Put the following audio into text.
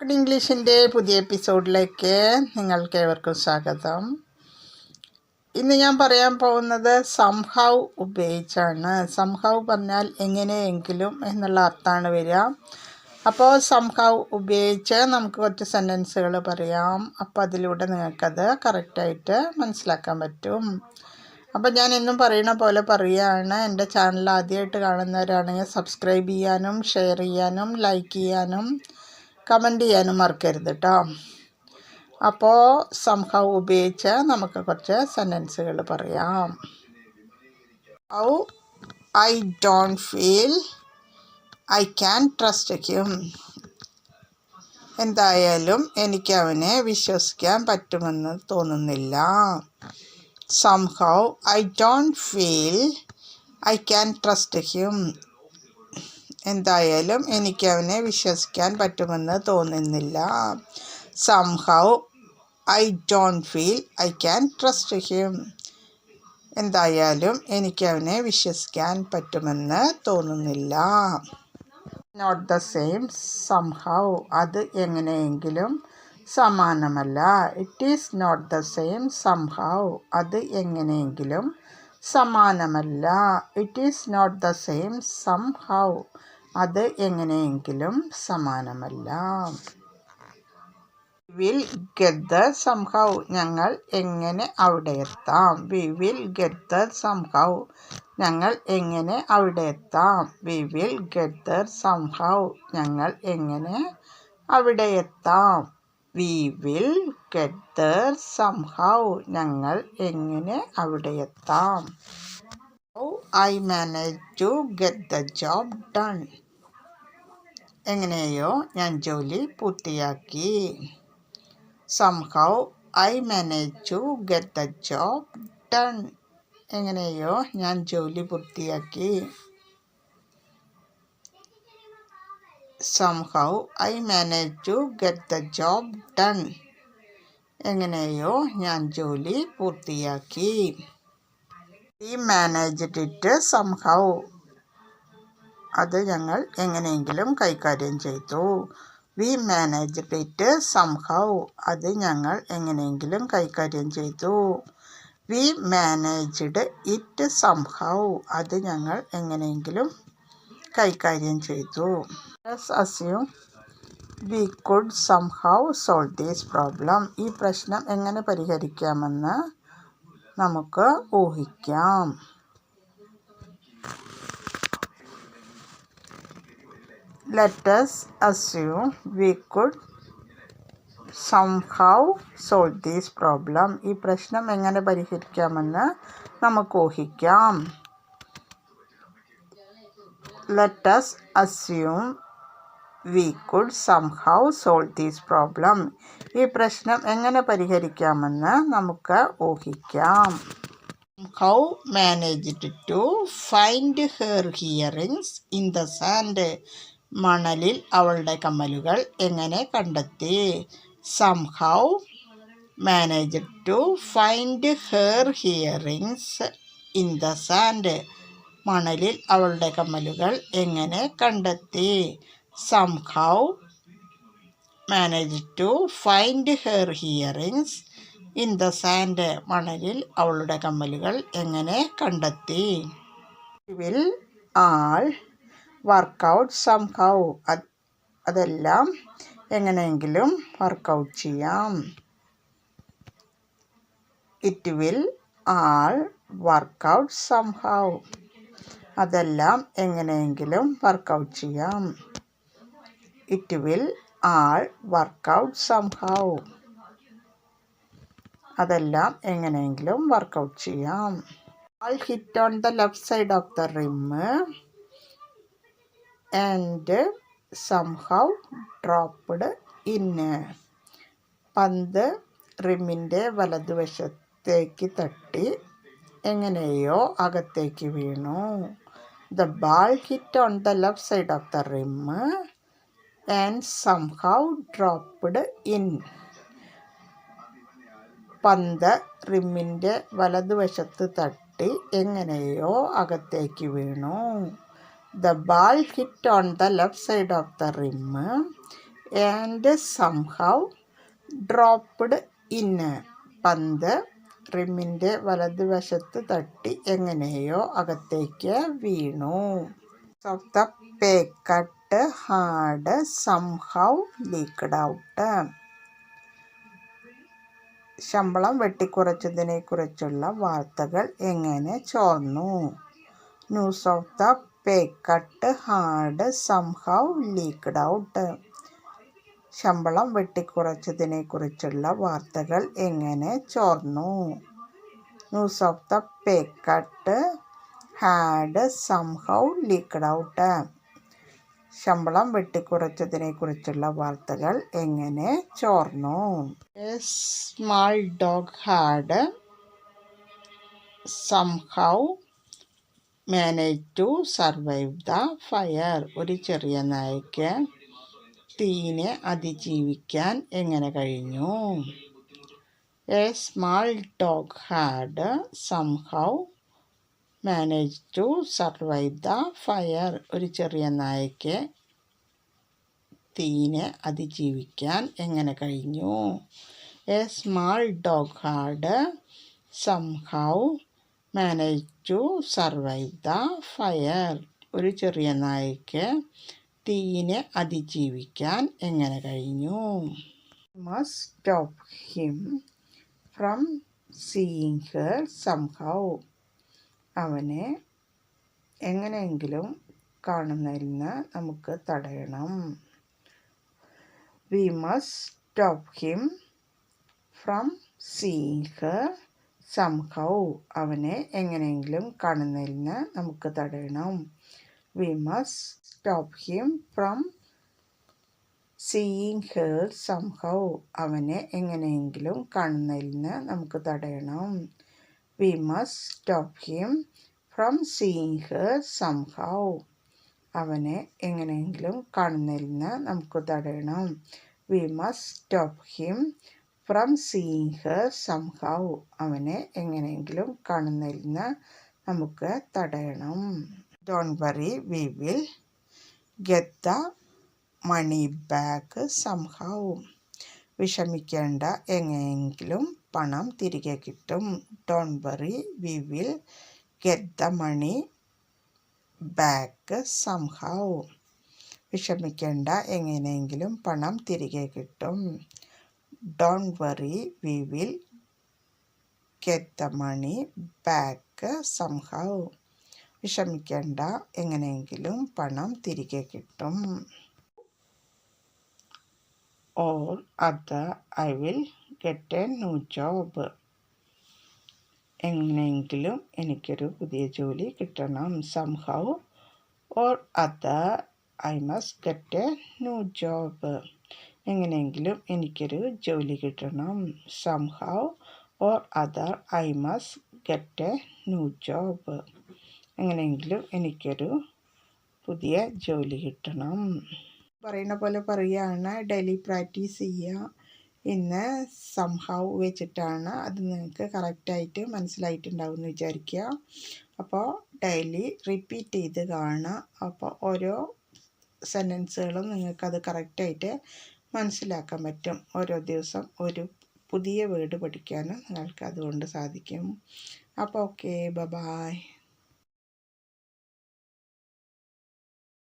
Spoken ഇംഗ്ലീഷിന്റെ പുതിയ എപ്പിസോഡിലേക്ക് നിങ്ങൾക്ക് ഏവർക്കും സ്വാഗതം. ഇന്ന് ഞാൻ പറയാൻ പോകുന്നത് സംഹൗ ഉപയോഗിച്ചാണ്. സംഹൗ പറഞ്ഞാൽ എങ്ങനെയെങ്കിലും എന്നുള്ള അർത്ഥമാണ് വരിക. അപ്പോൾ സംഹൗ ഉപയോഗിച്ച് നമുക്ക് കുറച്ച് സെന്റൻസുകൾ പറയാം. അപ്പോൾ അതിലൂടെ നിങ്ങൾക്കത് കറക്റ്റായിട്ട് മനസ്സിലാക്കാൻ പറ്റും. അപ്പോൾ ഞാൻ എന്നും പറയുന്ന പോലെ പറയുകയാണ്. എന്റെ ചാനൽ ആദ്യമായിട്ട് കാണുന്നവരാണെങ്കിൽ സബ്സ്ക്രൈബ് ചെയ്യാനും ഷെയർ ചെയ്യാനും ലൈക്ക് ചെയ്യാനും കമന്റ് ചെയ്യാനും മറക്കരുത് കേട്ടോ അപ്പോൾ സംഹൗ ഉപയോഗിച്ച് നമുക്ക് കുറച്ച് സെന്റൻസുകൾ പറയാം. ഔ I don't feel I can trust him എന്തായാലും എനിക്ക് അവനെ വിശ്വസിക്കാൻ പറ്റുമെന്ന് തോന്നുന്നില്ല. Somehow I don't feel I can trust him എന്തായാലും എനിക്ക് അവനെ വിശ്വസിക്കാൻ പറ്റുമെന്ന് തോന്നുന്നില്ല. Somehow I don't feel I can trust him എന്തായാലും എനിക്ക് അവനെ വിശ്വസിക്കാൻ പറ്റുമെന്ന് തോന്നുന്നില്ല. നോട്ട് ദ സെയിം സംഹൗ അത് എങ്ങനെയെങ്കിലും സമാനമല്ല. It is not the same somehow അത് എങ്ങനെയെങ്കിലും സമാനമല്ല. It is not the same somehow അത് എങ്ങനെയെങ്കിലും സമാനമല്ല. വിൽ ഗെറ്റ് ദ സംഹൗ ഞങ്ങൾ എങ്ങനെ അവിടെ എത്താം? We will get the somehow ഞങ്ങൾ എങ്ങനെ അവിടെ എത്താം? We will get the somehow ഞങ്ങൾ എങ്ങനെ അവിടെ എത്താം? We will get there somehow ഞങ്ങൾ എങ്ങനെ അവിടെ എത്താം? I manage to get the job done എങ്ങനെയോ ഞാൻ ജോലി പൂർത്തിയാക്കി. Somehow I manage to get the job done എങ്ങനെയോ ഞാൻ ജോലി പൂർത്തിയാക്കി. Somehow I manage to get the job done എങ്ങനെയോ ഞാൻ ജോലി പൂർത്തിയാക്കി. ഈ മാനേജ് ഇറ്റ് സംഹൗ അത് ഞങ്ങൾ എങ്ങനെയെങ്കിലും കൈകാര്യം ചെയ്തു. വി മാനേജ് ഇറ്റ് സംഹൗ അത് ഞങ്ങൾ എങ്ങനെയെങ്കിലും കൈകാര്യം ചെയ്തു. വി മാനേജ്ഡ് ഇറ്റ് സംഹൗ അത് ഞങ്ങൾ എങ്ങനെയെങ്കിലും കൈകാര്യം ചെയ്തു. Assume we could somehow solve these problem ഈ പ്രശ്നം എങ്ങനെ പരിഹരിക്കാമെന്ന് നമുക്ക് ഊഹിക്കാം. Let's assume we could somehow solve these problem ഈ പ്രശ്നം എങ്ങനെ പരിഹരിക്കാമെന്ന് നമുക്ക് ഊഹിക്കാം. Let's assume we could somehow solve these problem ഈ പ്രശ്നം എങ്ങനെ പരിഹരിക്കാമെന്ന് നമുക്ക് ഊഹിക്കാം. How managed to find her earrings in the sand മണലിൽ അവളുടെ കമ്മലുകൾ എങ്ങനെ കണ്ടെത്തി? Somehow manage to find her earrings in the sand മണലിൽ അവളുടെ കമ്മലുകൾ എങ്ങനെ കണ്ടെത്തി? Somehow manage to find her earrings in the sand മണലിൽ അവളുടെ കമ്മലുകൾ എങ്ങനെ കണ്ടെത്തി? വിൽ ആൾ വർക്കൗട്ട് സംഹൗ അതെല്ലാം എങ്ങനെയെങ്കിലും വർക്കൗട്ട് ചെയ്യാം. It will all work out somehow അതെല്ലാം എങ്ങനെയെങ്കിലും വർക്കൗട്ട് ചെയ്യാം. It will all work out somehow അതെല്ലാം എങ്ങനെയെങ്കിലും വർക്കൗട്ട് ചെയ്യാം. All hit on the left side of the rim and somehow dropped in പന്ത് റിമ്മിന്റെ വലതുവശത്തേക്ക് തട്ടി എങ്ങനെയോ അകത്തേക്ക് വീണു. The ball hit on the left side of the rim and somehow dropped in പന്ത് റിമ്മിന്റെ വലതുവശത്ത് തട്ടി എങ്ങനെയോ അകത്തേക്ക് വീണു. The ball hit on the left side of the rim and somehow dropped in പന്ത് റിമ്മിന്റെ വലതുവശത്ത് തട്ടി എങ്ങനെയോ അകത്തേക്ക് വീണു. Of the cut had somehow leaked out ശമ്പളം വെട്ടിക്കുറച്ചതിനെക്കുറിച്ചുള്ള വാർത്തകൾ എങ്ങനെ ചോർന്നു? News of the pay cut had somehow leaked out ശമ്പളം വെട്ടിക്കുറച്ചതിനെക്കുറിച്ചുള്ള വാർത്തകൾ എങ്ങനെ ചോർന്നു? News of the pay cut had somehow leaked out ശമ്പളം വെട്ടിക്കുറച്ചതിനെക്കുറിച്ചുള്ള വാർത്തകൾ എങ്ങനെ ചോർന്നു? A small dog had somehow manage to survive the fire ഒരു ചെറിയ നായ്ക്ക് തീനെ അതിജീവിക്കാൻ എങ്ങനെ കഴിഞ്ഞു? A small dog had somehow manage to survive the fire ഒരു ചെറിയ നായയ്ക്ക് തീയിനെ അതിജീവിക്കാൻ എങ്ങനെ കഴിഞ്ഞു? A small dog had somehow manage to survive the fire ഒരു ചെറിയ നായയ്ക്ക് തീനെ അതിജീവിക്കാൻ എങ്ങനെ കഴിഞ്ഞു? Must stop him from seeing her somehow അവനെ എങ്ങനെയെങ്കിലും കാണുന്നതിൽ നിന്ന് നമുക്ക് തടയണം. We must stop him from seeing her somehow അവനെ എങ്ങനെയെങ്കിലും കാണുന്നതിൽ നിന്ന് നമുക്ക് തടയണം. We must stop him from seeing her somehow അവനെ എങ്ങനെയെങ്കിലും കാണുന്നതിൽ നിന്ന് നമുക്ക് തടയണം. We must stop him from seeing her somehow അവനെ എങ്ങനെയെങ്കിലും കാണുന്നതിൽ നിന്ന് നമുക്ക് തടയണം. We must stop him from seeing her somehow അവനെ എങ്ങനെയെങ്കിലും കാണുന്നതിൽ നിന്ന് നമുക്ക് തടയണം. Don't worry we will get money back somehow. വിഷമിക്കേണ്ട എങ്ങനെയെങ്കിലും പണം തിരികെ കിട്ടും. Don't worry we will get the money back somehow. വിഷമിക്കേണ്ട എങ്ങനെയെങ്കിലും പണം തിരികെ കിട്ടും. Don't worry we will get the money back somehow വിഷമിക്കേണ്ട. എങ്ങനെയെങ്കിലും പണം തിരികെ കിട്ടും. Or other I will get a new job എങ്ങനെയെങ്കിലും എനിക്കൊരു പുതിയ ജോലി കിട്ടണം. Somehow or other I must get a new job എങ്ങനെയെങ്കിലും എനിക്കൊരു ജോലി കിട്ടണം. Somehow or other I must get a new job എങ്ങനെയെങ്കിലും എനിക്കൊരു പുതിയ ജോലി കിട്ടണം. പറയുന്ന പോലെ പറയുകയാണ് ഡെയിലി പ്രാക്ടീസ് ചെയ്യുക ഇന്ന് സംഹൗ വെച്ചിട്ടാണ് അത് നിങ്ങൾക്ക് കറക്റ്റായിട്ട് മനസ്സിലായിട്ടുണ്ടാവും എന്ന് വിചാരിക്കുക അപ്പോൾ ഡെയിലി റിപ്പീറ്റ് ചെയ്ത് കാണുക അപ്പോൾ ഓരോ സെന്റൻസുകളും നിങ്ങൾക്കത് കറക്റ്റായിട്ട് മനസ്സിലാക്കാൻ പറ്റും. ഓരോ ദിവസം ഒരു പുതിയ വേർഡ് പഠിക്കാനും നിങ്ങൾക്ക് അതുകൊണ്ട് സാധിക്കും. അപ്പോൾ ഓക്കെ ബ ബായ്